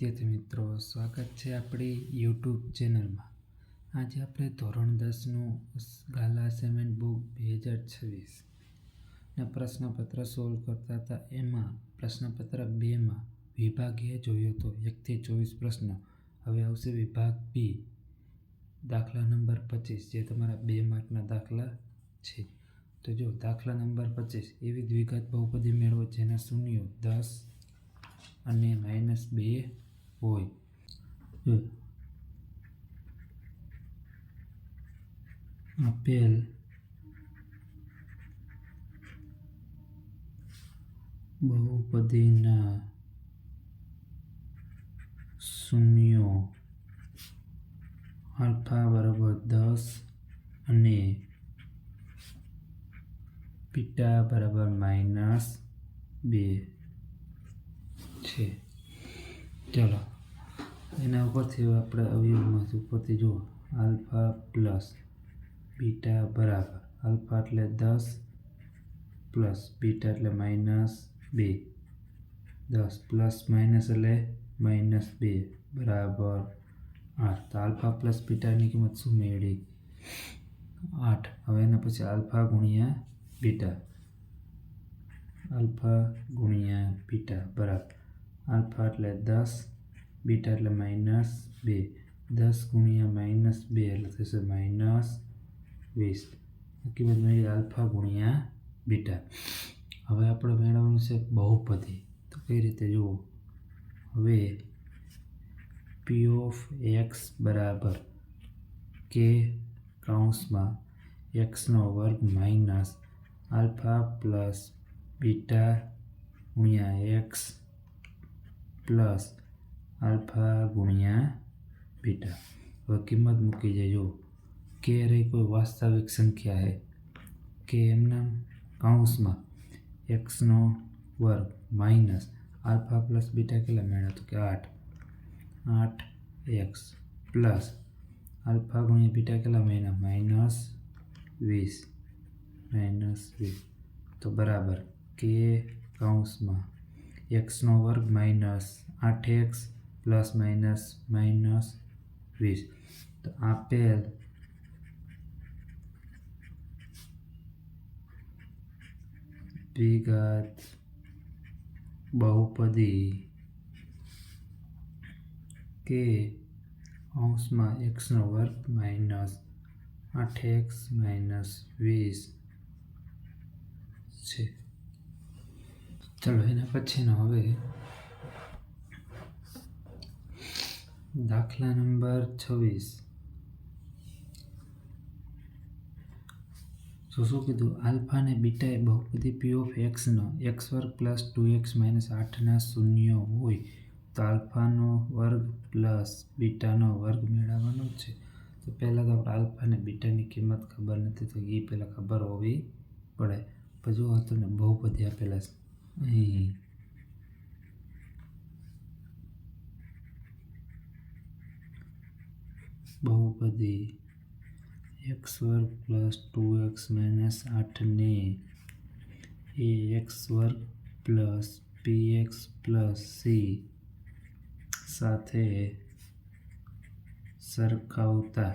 વિદ્યાર્થી મિત્રો, સ્વાગત છે આપણી યુટ્યુબ ચેનલમાં. આજે આપણે ધોરણ દસનું ગાલા અસાઇનમેન્ટ બુક બે હજાર છવ્વીસ ના પ્રશ્નપત્ર સોલ્વ કરતા હતા. એમાં પ્રશ્નપત્ર બેમાં વિભાગ એ જોયો તો એકથી ચોવીસ પ્રશ્નો. હવે આવશે વિભાગ બી. દાખલા નંબર પચીસ, જે તમારા બે માર્કના દાખલા છે. તો જો દાખલા નંબર પચીસ, એવી દ્વિઘાત બહુપદી મેળવો જેના શૂન્યો, દસ અને માઇનસ બે હોય. આપેલ બહુપદીના શૂન્યો આલ્ફા બરાબર દસ અને પીટા બરાબર માઇનસ બે છે. ચલો. એના ઉપરથી આપણે અવયવમાંથી ઉપરથી જુઓ. આલ્ફા પ્લસ બીટા બરાબર. આલ્ફા એટલે દસ પ્લસ બીટા એટલે માઇનસ બે. દસ પ્લસ માઇનસ એટલે માઇનસ બે. બરાબર. આઠ. તો આલ્ફા પ્લસ બીટાની કિંમત શું મેળવી આઠ. હવે એના પછી આલ્ફા ગુણ્યા બીટા. આલ્ફા ગુણ્યા બીટા. બરાબર. આલ્ફા એટલે દસ બીટા એટલે માઇનસ બે. દસ ગુણ્યા માઇનસ બે એટલે થશે માઇનસ વીસ. કિંમત મળી આલ્ફા ગુણ્યા બીટા. હવે આપણે મેળવવાનું છે બહુપદી. તો કઈ રીતે જુઓ? હવે પી ઓફ એક્સ બરાબર કે કૌંસમાં એક્સનો વર્ગ માઇનસ આલ્ફા પ્લસ બીટા ગુણ્યા એક્સ પ્લસ આલ્ફા ગુણ્યા બીટા હવે કિંમત મૂકી દેજો કે રહી કોઈ વાસ્તવિક સંખ્યા છે કે એમના કૌંસમાં એક્સનો વર્ગ માઇનસ આલ્ફા પ્લસ બીટા કેટલા મેળવ્યા તો કે આઠ આઠ એક્સ પ્લસ આલ્ફા ગુણ્યા બીટા કેટલા મહિના માઇનસ વીસ માઇનસ વીસ તો બરાબર કે કૌંસમાં એક્સનો વર્ગ માઇનસ આઠ એક્સ પ્લસ માઇનસ માઇનસ વીસ તો આપેલ વિગત બહુપદી કે અંશમાં એક્સનો વર્ગ માઇનસ આઠ એક્સ માઇનસ વીસ છે ચલો એના પછીનો હવે દાખલા નંબર છવ્વીસ. તો શું કીધું? આલ્ફા અને બીટા એ બહુપદી પી ઓફ એક્સનો એક્સ વર્ગ પ્લસ ટુ એક્સ માઇનસ આઠના શૂન્ય હોય તો આલ્ફાનો વર્ગ પ્લસ બીટાનો વર્ગ મેળવવાનો છે. તો પહેલાં તો આપણે આલ્ફા અને બીટાની કિંમત ખબર નથી તો એ પહેલાં ખબર હોવી પડે. પછી હતું ને બહુપદી આપેલા છે. અહીં બહુપદી. એક્સ વર્ગ પ્લસ ટુ એક્સ માઇનસ આઠને એ એક્સ વર્ગ plus P X plus C સાથે સરખાવતા.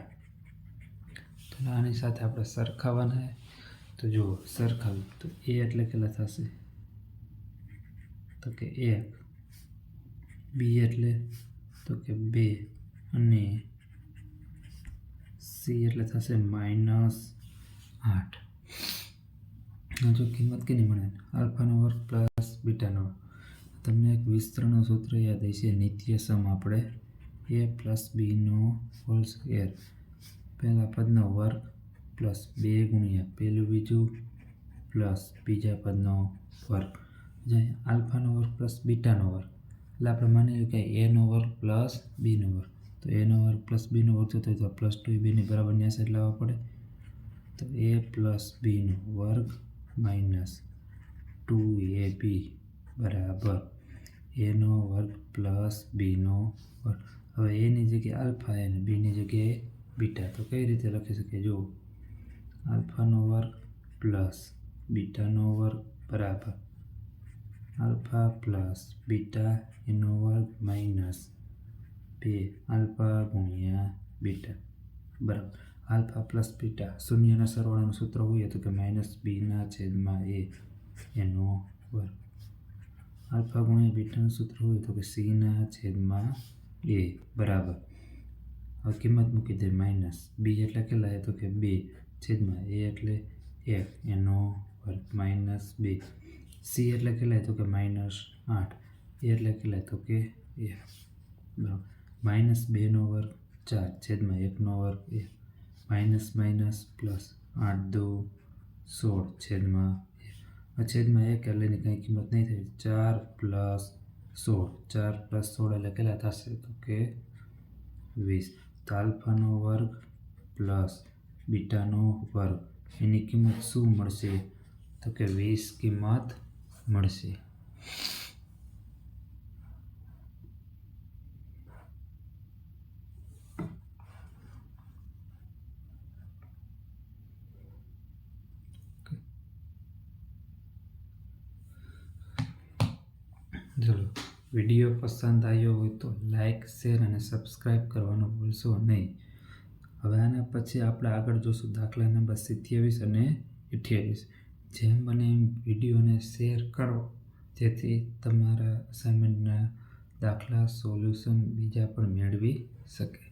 તો આની સાથે આપણે સરખાવવાના તો જુઓ સરખાવ્યું તો એ એટલે કેટલા થશે? તો કે એક. બી એટલે? તો કે બે. અને સી એટલે થશે માઇનસ આઠ જો કિંમત કેટલી મળે આલ્ફાનો વર્ગ પ્લસ બીટાનો તમને એક વિસ્તરણ સૂત્ર યાદ હશે નિત્ય સમ આપણે એ પ્લસ બીનો હોલ સ્ક્વેર પહેલાં પદનો વર્ગ પ્લસ બે ગુણ્યા પહેલું બીજું પ્લસ બીજા પદનો વર્ગ જે આલ્ફાનો વર્ગ પ્લસ બીટાનો વર્ગ એટલે આપણે માની લઈએ કે એનો વર્ગ પ્લસ બીનો વર્ગ તો એનો વર્ગ પ્લસ બીનો વર્ગ થતો હોય તો પ્લસ ટુ બીની બરાબર ન્યા સાઈડ લાવવા પડે. તો એ પ્લસ બીનો વર્ગ માઇનસ ટુ એ બી બરાબર. એનો વર્ગ પ્લસ બીનો વર્ગ. હવે એની જગ્યાએ આલ્ફા અને બીની જગ્યાએ બીટા. તો કઈ રીતે લખી શકીએ? જુઓ. આલ્ફાનો વર્ગ પ્લસ બીટાનો વર્ગ બરાબર. આલ્ફા પ્લસ બીટા એનો વર્ગ માઇનસ બે આલ્ફા ગુણ્યા બીટા બરાબર આલ્ફા પ્લસ બીટા શૂન્યના સરવાળાનું સૂત્ર હોય તો કે માઇનસ બીના છેદમાં એ એનો વર્ગ આલ્ફા ગુણ્યા બીટાનું સૂત્ર હોય તો કે સીના છેદમાં એ બરાબર હવે કિંમત મૂકી દે માઇનસ બી એટલે કેટલા તો કે બે છેદમાં એ એટલે એક એનો વર્ગ માઇનસ બે સી એટલે કેટલા તો કે માઇનસ આઠ એ એટલે કેટલા તો કે એક બરાબર માઇનસ બેનો વર્ગ, ચાર છેદમાં એકનો વર્ગ એક માઇનસ માઇનસ પ્લસ આઠ દો સોળ છેદમાં છેદમાં એક એટલે એની કંઈ કિંમત નહીં થાય. ચાર પ્લસ સોળ. ચાર પ્લસ સોળ એટલે કેટલા થશે? તો કે વીસ. તો વર્ગ પ્લસ બીટાનો વર્ગ. એની કિંમત શું મળશે? તો કે વીસ કિંમત મળશે. ચલો વીડિયો પસંદ આવ્યો હોય તો લાઈક, શેર અને સબસ્ક્રાઈબ કરવાનું ભૂલશો નહીં. હવે આના પછી આપણે આગળ જોશું દાખલા નંબર સિત્યાવીસ અને અઠ્યાવીસ. જેમ બને એમ વિડીયોને શેર કરો, જેથી તમારા અસાઇનમેન્ટના દાખલા સોલ્યુશન બીજા પણ મેળવી શકે.